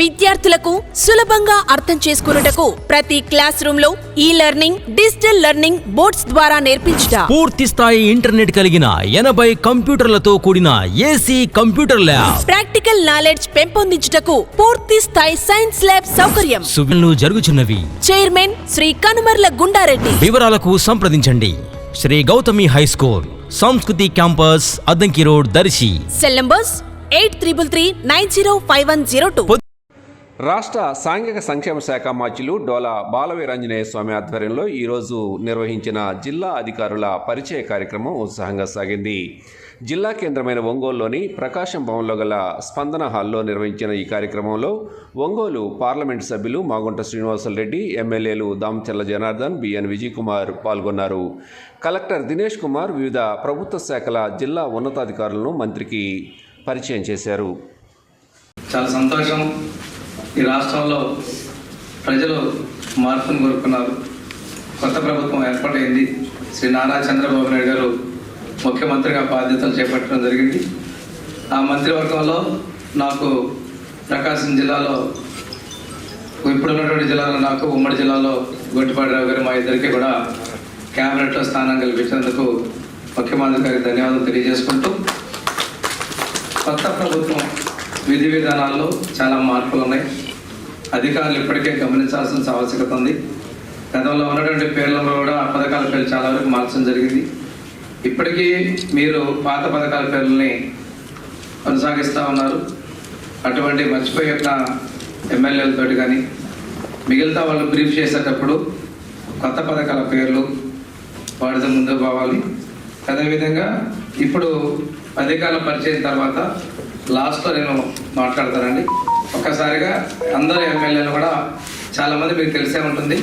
విద్యార్థులకు సులభంగా అర్థం చేసుకున్నటకు ప్రతి క్లాస్ రూమ్లో ఈ లెర్నింగ్ డిజిటల్ లెర్నింగ్ బోర్డ్స్ ద్వారా నేర్పించుట. పూర్తి స్థాయి ఇంటర్నెట్ కలిగిన ఎనభై కంప్యూటర్లతో కూడిన AC computer lab. Practical knowledge పెంపొందించుటకు పూర్తి స్థాయి సైన్స్ ల్యాబ్ సౌకర్యం. సువిన్లు జరుగుచున్నవి. చైర్మన్ శ్రీ కనుమర్ల గుండారెడ్డి. వివరాలకు సంప్రదించండి. Shri Gautami high school Samskruti campus Addanki road Darsi. Cell numbers eight triple three nine zero five one zero two. రాష్ట్ర సాంఘిక సంక్షేమ శాఖ మాచులు డోలా బాలవీరాంజనేయ స్వామి ఆధ్వర్యంలో ఈరోజు నిర్వహించిన జిల్లా అధికారుల పరిచయ కార్యక్రమం ఉత్సాహంగా సాగింది. జిల్లా కేంద్రమైన ఒంగోలులోని ప్రకాశం భవన్లో గల స్పందన హాల్లో నిర్వహించిన ఈ కార్యక్రమంలో ఒంగోలు పార్లమెంటు సభ్యులు మాగుంట శ్రీనివాసరెడ్డి ఎమ్మెల్యేలు దామచర్ల జనార్దన్ బిఎన్ విజయ్ కుమార్ పాల్గొన్నారు. కలెక్టర్ దినేష్ కుమార్ వివిధ ప్రభుత్వ శాఖల జిల్లా ఉన్నతాధికారులను మంత్రికి పరిచయం చేశారు. చాలా సంతోషం. ఈ రాష్ట్రంలో ప్రజలు మార్పును కోరుకున్నారు. కొత్త ప్రభుత్వం ఏర్పాటైంది. శ్రీ నారా చంద్రబాబు నాయుడు గారు ముఖ్యమంత్రిగా బాధ్యతలు చేపట్టడం జరిగింది. ఆ మంత్రివర్గంలో నాకు ప్రకాశం జిల్లాలో ఇప్పుడున్నటువంటి జిల్లాలో నాకు ఉమ్మడి జిల్లాలో గొట్టిపాడిరావు గారు మా ఇద్దరికి కూడా క్యాబినెట్లో స్థానం కల్పించినందుకు ముఖ్యమంత్రి గారికి ధన్యవాదాలు తెలియజేసుకుంటూ కొత్త ప్రభుత్వం విధి విధానాల్లో చాలా మార్పులు ఉన్నాయి. అధికారులు ఇప్పటికే గమనించాల్సిన ఆవశ్యకత ఉంది. గతంలో ఉన్నటువంటి పేర్లలో కూడా ఆ పథకాల పేర్లు చాలా వరకు మార్చడం జరిగింది. ఇప్పటికీ మీరు పాత పథకాల పేర్లని కొనసాగిస్తూ ఉన్నారు. అటువంటి మర్చిపోయిన ఎమ్మెల్యేలతోటి కానీ మిగతా వాళ్ళు బ్రీఫ్ చేసేటప్పుడు కొత్త పథకాల పేర్లు వాడితో ముందుకు పోవాలి. అదేవిధంగా ఇప్పుడు అధికారుల పరిచయం తర్వాత లాస్ట్లో నేను మాట్లాడతానండి. ఒక్కసారిగా అందరు ఎమ్మెల్యేలు కూడా చాలామంది మీకు తెలిసే ఉంటుంది.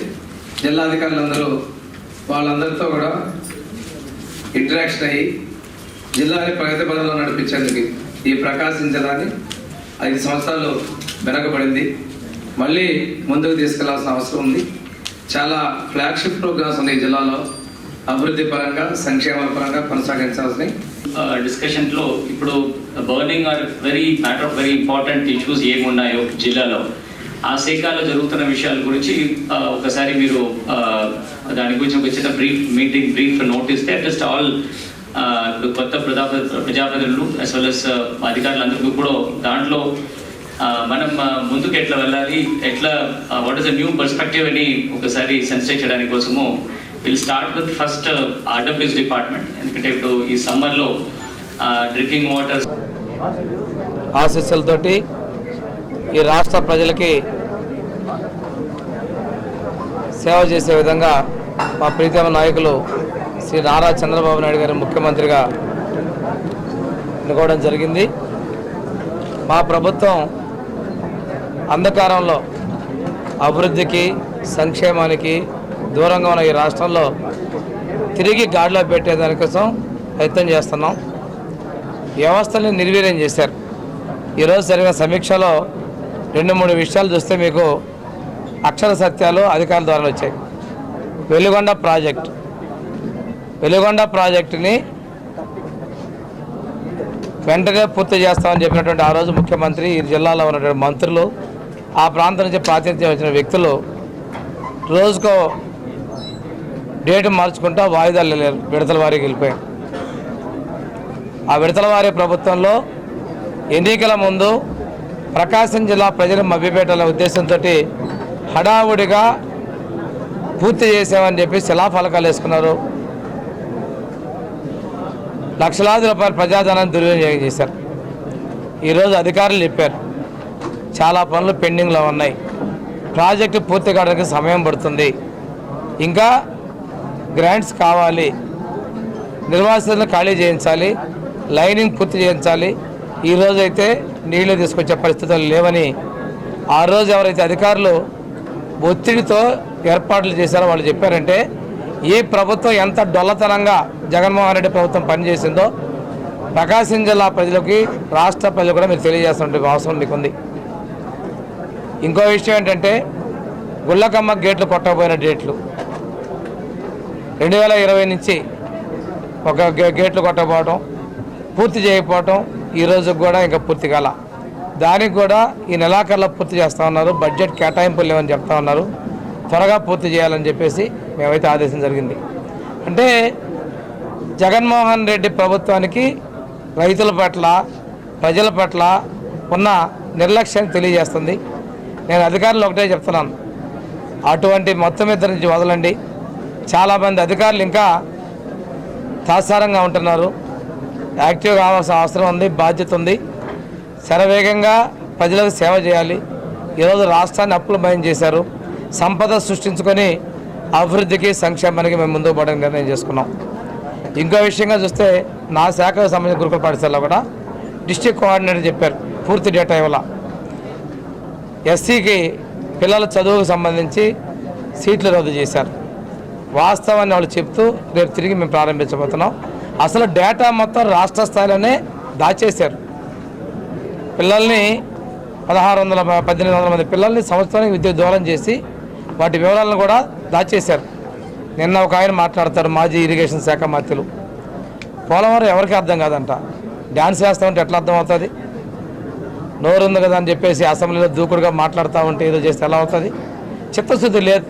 జిల్లా అధికారులందరూ వాళ్ళందరితో కూడా ఇంటరాక్షన్ అయ్యి జిల్లాని ప్రగతి పదంలో నడిపించేందుకు ఈ ప్రకాశం జిల్లాని ఐదు సంవత్సరాలు వెనకబడింది. మళ్ళీ ముందుకు తీసుకెళ్ళాల్సిన అవసరం ఉంది. చాలా ఫ్లాగ్షిప్ ప్రోగ్రామ్స్ ఉన్నాయి ఈ జిల్లాలో. అభివృద్ధి పరంగా సంక్షేమ పరంగా కొనసాగించాల్సినవి. డిస్కషన్లో ఇప్పుడు burning or very matter of very important issues ఏమున్నాయో జిల్లాలో. ఆ శాఖలో జరుగుతున్న విషయాల గురించి ఒకసారి మీరు దాని గురించి ఒక చిన్న బ్రీఫ్ మీటింగ్ బ్రీఫ్ నోటిస్తే జస్ట్ ఆల్ కొత్త ప్రజా ప్రజాప్రతినిధులు అస్ వెల్ అస్ అధికారులందరికీ కూడా దాంట్లో మనం ముందుకు ఎట్లా వెళ్ళాలి ఎట్లా what is the new perspective అని ఒకసారి సెన్సిటైజ్ చేయడానికి కోసము will start with first RWS department ఎందుకంటే ఇప్పుడు ఈ సమ్మర్లో డ్రింకింగ్ వాటర్ ఆశీస్సులతోటి ఈ రాష్ట్ర ప్రజలకి సేవ చేసే విధంగా మా ప్రీతమ నాయకులు శ్రీ నారా చంద్రబాబు నాయుడు గారి ముఖ్యమంత్రిగా ఎన్నుకోవడం జరిగింది. మా ప్రభుత్వం అంధకారంలో అభివృద్ధికి సంక్షేమానికి దూరంగా ఉన్న ఈ రాష్ట్రంలో తిరిగి గాడిలో పెట్టే దానికోసం ప్రయత్నం చేస్తున్నాం. వ్యవస్థల్ని నిర్వీర్యం చేశారు. ఈరోజు జరిగిన సమీక్షలో రెండు మూడు విషయాలు చూస్తే మీకు అక్షర సత్యాలు అధికారుల ద్వారా వచ్చాయి. వెలుగొండ ప్రాజెక్ట్. వెలుగొండ ప్రాజెక్టుని వెంటనే పూర్తి చేస్తామని చెప్పినటువంటి ఆ రోజు ముఖ్యమంత్రి ఈ జిల్లాలో ఉన్నటువంటి మంత్రులు ఆ ప్రాంతం నుంచి ప్రాతినిధ్యం వచ్చిన వ్యక్తులు రోజుకో డేట్ మార్చుకుంటూ వాయిదాలు వెళ్ళారు విడతల వారికి వెళ్ళిపోయారు ఆ విడతల వారి ప్రభుత్వంలో ఎన్నికల ముందు ప్రకాశం జిల్లా ప్రజలు మభ్యపెట్టాలనే ఉద్దేశంతో హడావుడిగా పూర్తి చేసామని చెప్పి శిలాఫలకాలు వేసుకున్నారు. లక్షలాది రూపాయల ప్రజాధనాన్ని దుర్వినియోగం చేశారు. ఈరోజు అధికారులు చెప్పారు చాలా పనులు పెండింగ్లో ఉన్నాయి. ప్రాజెక్టు పూర్తి కావడానికి సమయం పడుతుంది. ఇంకా గ్రాంట్స్ కావాలి. నిర్వాసితులను ఖాళీ చేయించాలి. లైనింగ్ పూర్తి చేయించాలి. ఈరోజైతే నీళ్ళు తీసుకొచ్చే పరిస్థితులు లేవని ఆ రోజు ఎవరైతే అధికారులు ఒత్తిడితో ఏర్పాట్లు చేశారో వాళ్ళు చెప్పారంటే ఈ ప్రభుత్వం ఎంత డొల్లతనంగా జగన్మోహన్ రెడ్డి ప్రభుత్వం పనిచేసిందో ప్రకాశం జిల్లా ప్రజలకి రాష్ట్ర ప్రజలు కూడా మీరు తెలియజేస్తున్న అవసరం మీకుంది. ఇంకో విషయం ఏంటంటే గుళ్ళకమ్మ గేట్లు కొట్టకపోయిన డేట్లు. రెండు వేల ఇరవై నుంచి ఒక గేట్లు కొట్టకపోవడం పూర్తి చేయకపోవడం ఈ కూడా ఇంకా పూర్తి కాల. దానికి కూడా ఈ నెలాఖరులో పూర్తి చేస్తూ ఉన్నారు బడ్జెట్ కేటాయింపులు లేవని చెప్తా ఉన్నారు. త్వరగా పూర్తి చేయాలని చెప్పేసి మేమైతే ఆదేశం జరిగింది. అంటే జగన్మోహన్ రెడ్డి ప్రభుత్వానికి రైతుల పట్ల ప్రజల పట్ల ఉన్న నిర్లక్ష్యాన్ని తెలియజేస్తుంది. నేను అధికారులు ఒకటే చెప్తున్నాను. అటువంటి మొత్తం ఇద్దరి నుంచి వదలండి. చాలామంది అధికారులు ఇంకా తాత్సారంగా ఉంటున్నారు. యాక్టివ్ కావాల్సిన అవసరం ఉంది బాధ్యత ఉంది. శరవేగంగా ప్రజలకు సేవ చేయాలి. ఈరోజు రాష్ట్రాన్ని అప్పులు భయం చేశారు. సంపద సృష్టించుకొని అభివృద్ధికి సంక్షేమానికి మేము ముందుకు పోవడానికి నిర్ణయం చేసుకున్నాం. ఇంకో విషయంగా చూస్తే నా శాఖకు సంబంధించిన గురుకుల పాఠశాలలో కూడా డిస్ట్రిక్ట్ కోఆర్డినేటర్ చెప్పారు పూర్తి డేటా ఇవ్వాల. ఎస్సీకి పిల్లల చదువుకు సంబంధించి సీట్లు రద్దు చేశారు. వాస్తవాన్ని వాళ్ళు చెప్తూ రేపు తిరిగి మేము ప్రారంభించబోతున్నాం. అసలు డేటా మొత్తం రాష్ట్ర స్థాయిలోనే దాచేశారు. పిల్లల్ని పదహారు వందల పద్దెనిమిది వందల మంది పిల్లల్ని సంవత్సరానికి విద్య దూరం చేసి వాటి వివరాలను కూడా దాచేశారు. నిన్న ఒక ఆయన మాట్లాడతారు మాజీ ఇరిగేషన్ శాఖ మంత్రులు. పోలవరం ఎవరికి అర్థం కాదంట. డ్యాన్స్ చేస్తామంటే ఎట్లా అర్థం అవుతుంది? నోరు ఉంది కదా అని చెప్పేసి అసెంబ్లీలో దూకుడుగా మాట్లాడుతూ ఉంటే ఏదో చేస్తే ఎలా అవుతుంది? చిత్తశుద్ధి లేదు.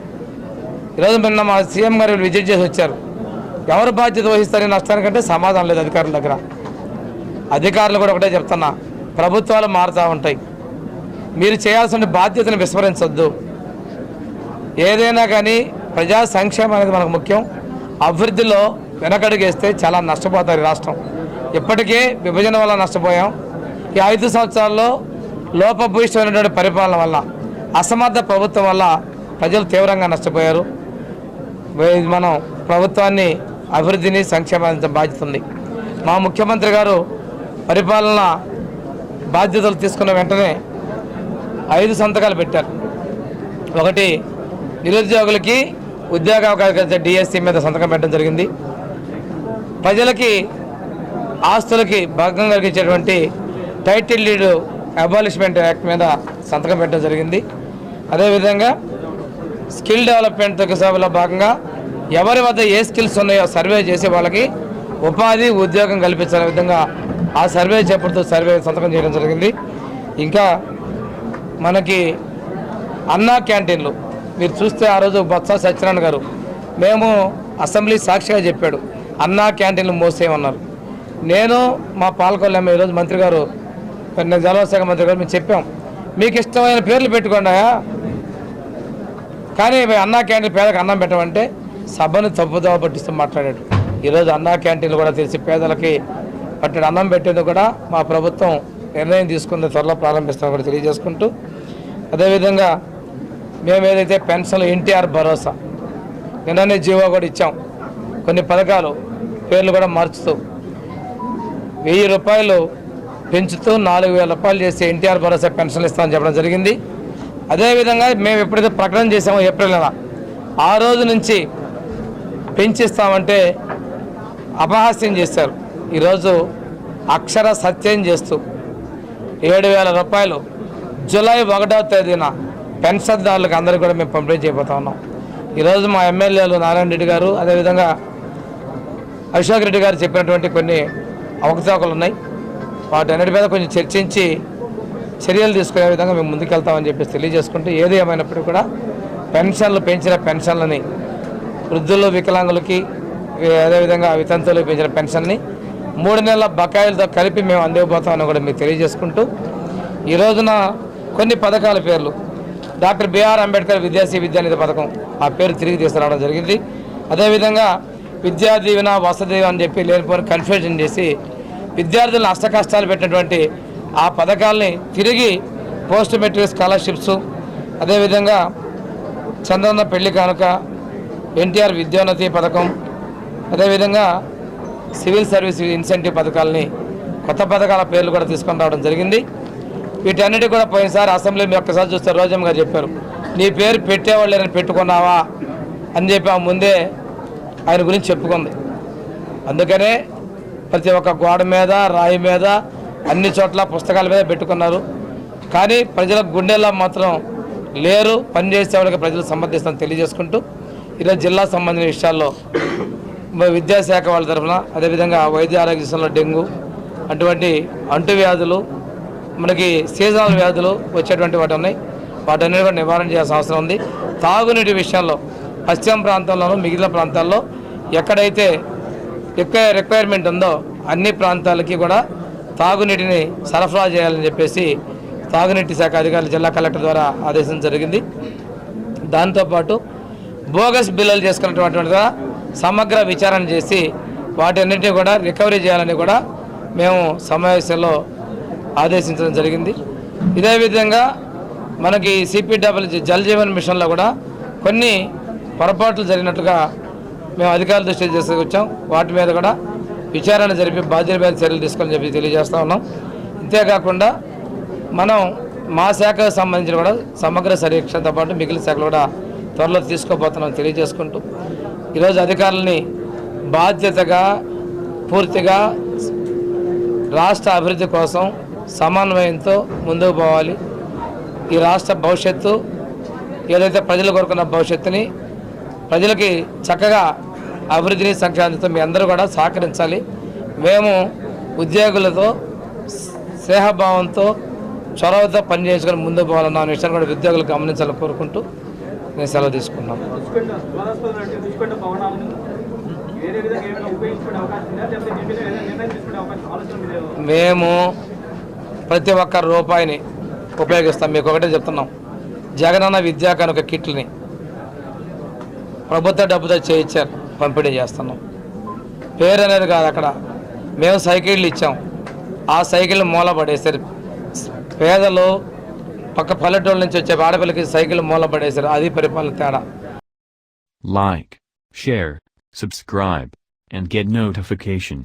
ఈరోజు మొన్న మా సీఎం గారు విజిట్ చేసి వచ్చారు. ఎవరు బాధ్యత వహిస్తారని నష్టానికంటే సమాధానం లేదు అధికారుల దగ్గర. అధికారులు కూడా ఒకటే చెప్తున్నా ప్రభుత్వాలు మారుతూ ఉంటాయి. మీరు చేయాల్సిన బాధ్యతను విస్మరించొద్దు. ఏదైనా కానీ ప్రజా సంక్షేమం అనేది మనకు ముఖ్యం. అభివృద్ధిలో వెనకడుగేస్తే చాలా నష్టపోతారు ఈ రాష్ట్రం. ఇప్పటికే విభజన వల్ల నష్టపోయాం. ఈ ఐదు సంవత్సరాల్లో లోపభూయిష్టమైనటువంటి పరిపాలన వల్ల అసమర్థ ప్రభుత్వం వల్ల ప్రజలు తీవ్రంగా నష్టపోయారు. మనం ప్రభుత్వాన్ని అభివృద్ధిని సంక్షేమానికి బాధ్యత ఉంది మా ముఖ్యమంత్రి గారు పరిపాలన బాధ్యతలు తీసుకున్న వెంటనే ఐదు సంతకాలు పెట్టారు. ఒకటి నిరుద్యోగులకి ఉద్యోగ అవకాశం డిఎస్సి మీద సంతకం పెట్టడం జరిగింది. ప్రజలకి ఆస్తులకి భంగం కలిగించేటువంటి టైటిల్ లీడ్ అబాలిష్మెంట్ యాక్ట్ మీద సంతకం పెట్టడం జరిగింది. అదేవిధంగా స్కిల్ డెవలప్మెంట్ సభలో భాగంగా ఎవరి వద్ద ఏ స్కిల్స్ ఉన్నాయో సర్వే చేసి వాళ్ళకి ఉపాధి ఉద్యోగం కల్పించాలనే విధంగా ఆ సర్వే చేపడుతూ సర్వే సంతకం చేయడం జరిగింది. ఇంకా మనకి అన్నా క్యాంటీన్లు. మీరు చూస్తే ఆ రోజు బొత్స సత్యనారాయణ గారు మేము అసెంబ్లీ సాక్షిగా చెప్పాడు అన్నా క్యాంటీన్లు మోసేయమన్నారు నేను మా పాలకొల్లేమ ఈరోజు మంత్రి గారు జలవశాఖ మంత్రి గారు మేము చెప్పాం. మీకు ఇష్టమైన పేర్లు పెట్టుకోండాయా కానీ అన్నా క్యాంటీన్ పేదలకు అన్నం పెట్టమంటే సభను తప్పుదోవ పట్టిస్తూ మాట్లాడాడు. ఈరోజు అన్నా క్యాంటీన్లు కూడా తెలిసి పేదలకి పట్టిన అన్నం పెట్టేందుకు కూడా మా ప్రభుత్వం నిర్ణయం తీసుకుంది త్వరలో ప్రారంభిస్తామని కూడా తెలియజేసుకుంటూ. అదేవిధంగా మేము ఏదైతే పెన్షన్లు ఎన్టీఆర్ భరోసా నిన్ననే జీవో కూడా ఇచ్చాం. కొన్ని పథకాలు పేర్లు కూడా మార్చుతూ వెయ్యి రూపాయలు పెంచుతూ నాలుగు వేల రూపాయలు చేసి ఎన్టీఆర్ భరోసా పెన్షన్లు ఇస్తామని చెప్పడం జరిగింది. అదేవిధంగా మేము ఎప్పుడైతే ప్రకటన చేసామో ఏప్రిల్ నెల ఆ రోజు నుంచి పెంచిస్తామంటే అపహాస్యం చేశారు ఈరోజు అక్షర సత్యం చేస్తూ ఏడు వేల రూపాయలు జూలై ఒకటవ తేదీన పెన్షన్దారులకు అందరికీ కూడా మేము పంపిణీ చేయబోతా ఉన్నాం. ఈరోజు మా ఎమ్మెల్యేలు నారాయణ రెడ్డి గారు అదేవిధంగా అశోక్ రెడ్డి గారు చెప్పినటువంటి కొన్ని అవకతవకలు ఉన్నాయి. వాటన్నిటి మీద కొంచెం చర్చించి చర్యలు తీసుకునే విధంగా మేము ముందుకెళ్తామని చెప్పేసి తెలియజేసుకుంటూ ఏది ఏమైనప్పటికీ కూడా పెన్షన్లు పెంచిన పెన్షన్లని వృద్ధులు వికలాంగులకి అదేవిధంగా వితంతువులు పెంచిన పెన్షన్ని మూడు నెలల బకాయిలతో కలిపి మేము అందివ్వబోతామని కూడా మీకు తెలియజేసుకుంటూ ఈ రోజున కొన్ని పథకాల పేర్లు. Doctor B R Ambedkar Vidyasri Vidyanidhi పథకం ఆ పేరు తిరిగి తీసుకురావడం జరిగింది. అదేవిధంగా విద్యా దీవెన వసతి అని చెప్పి లేనిపోయిన కన్ఫ్యూజన్ చేసి విద్యార్థులను అష్ట కష్టాలు పెట్టినటువంటి ఆ పథకాల్ని తిరిగి పోస్ట్ మెట్రిక్ స్కాలర్షిప్స్ అదేవిధంగా చంద్రన్న పెళ్ళి కానుక ఎన్టీఆర్ విద్యోన్నతి పథకం అదేవిధంగా సివిల్ సర్వీస్ ఇన్సెంటివ్ పథకాలని కొత్త పథకాల పేర్లు కూడా తీసుకొని రావడం జరిగింది. వీటన్నిటి కూడా పోయినసారి అసెంబ్లీ ఒక్కసారి చూస్తే రోజమ్మ గారు చెప్పారు నీ పేరు పెట్టేవాళ్ళని పెట్టుకున్నావా? అని చెప్పి ఆ ముందే ఆయన గురించి చెప్పుకుంది. అందుకనే ప్రతి ఒక్క గోడ మీద రాయి మీద అన్ని చోట్ల పుస్తకాల మీద పెట్టుకున్నారు. కానీ ప్రజల గుండెల్లో మాత్రం లేరు పనిచేసే వాళ్ళకి ప్రజలు సమర్థిస్తాను తెలియజేసుకుంటూ ఈరోజు జిల్లా సంబంధించిన విషయాల్లో విద్యాశాఖ వాళ్ళ తరఫున అదేవిధంగా వైద్య ఆరోగ్య విషయంలో డెంగ్యూ అటువంటి అంటువ్యాధులు మనకి సీజనల్ వ్యాధులు వచ్చేటువంటి వాటి ఉన్నాయి. వాటన్నిటి కూడా నివారణ చేయాల్సిన అవసరం ఉంది. తాగునీటి విషయంలో పశ్చిమ ప్రాంతంలోనూ మిగిలిన ప్రాంతాల్లో ఎక్కడైతే ఎక్కువ రిక్వైర్మెంట్ ఉందో అన్ని ప్రాంతాలకి కూడా తాగునీటిని సరఫరా చేయాలని చెప్పేసి తాగునీటి శాఖ అధికారులు జిల్లా కలెక్టర్ ద్వారా ఆదేశం జరిగింది. దాంతోపాటు బోగస్ బిల్లులు చేసుకున్నటువంటి సమగ్ర విచారణ చేసి వాటన్నిటిని కూడా రికవరీ చేయాలని కూడా మేము సమావేశంలో ఆదేశించడం జరిగింది. ఇదే విధంగా మనకి సిపిడబ్ల్యూ జల్ జీవన్ మిషన్లో కూడా కొన్ని పొరపాట్లు జరిగినట్టుగా మేము అధికారుల దృష్టి తీసుకొచ్చాం. వాటి మీద కూడా విచారణ జరిపి బాధ్యత చర్యలు తీసుకోవాలని చెప్పి తెలియజేస్తూ ఉన్నాం. ఇంతేకాకుండా మనం మా శాఖకు సంబంధించిన కూడా సమగ్ర సమీక్షతో పాటు మిగిలిన శాఖలు కూడా త్వరలో తీసుకోబోతున్నాం తెలియజేసుకుంటూ ఈరోజు అధికారులని బాధ్యతగా పూర్తిగా రాష్ట్ర అభివృద్ధి కోసం సమన్వయంతో ముందుకు పోవాలి. ఈ రాష్ట్ర భవిష్యత్తు ఏదైతే ప్రజలు కోరుకున్న భవిష్యత్తుని ప్రజలకి చక్కగా అభివృద్ధిని సంక్షేమంతో మీ అందరూ కూడా సహకరించాలి. మేము ఉద్యోగులతో స్నేహభావంతో చొరవతో పనిచేసుకొని ముందుకు పోవాలన్న విషయాన్ని కూడా ఉద్యోగులు గమనించాలని కోరుకుంటూ నేను సెలవు తీసుకున్నాను. మీద మీద మేము ప్రతి ఒక్క రూపాయిని ఉపయోగిస్తాం. మీకు ఒకటే చెప్తున్నాం. జగనన్న విద్యా కనుక కిట్లని ప్రభుత్వ డబ్బుతో చేయించారు. పంపిణీ చేస్తున్నాం. పేరు అనేది కాదు అక్కడ. మేము సైకిళ్ళు ఇచ్చాం. ఆ సైకిల్ మూల పడేశారు పేదలు పక్క పల్లెటూళ్ళ నుంచి వచ్చే ఆడపిల్లకి సైకిల్ మూల పడేశారు అది పరిపాలన తేడా. Like share subscribe and get notification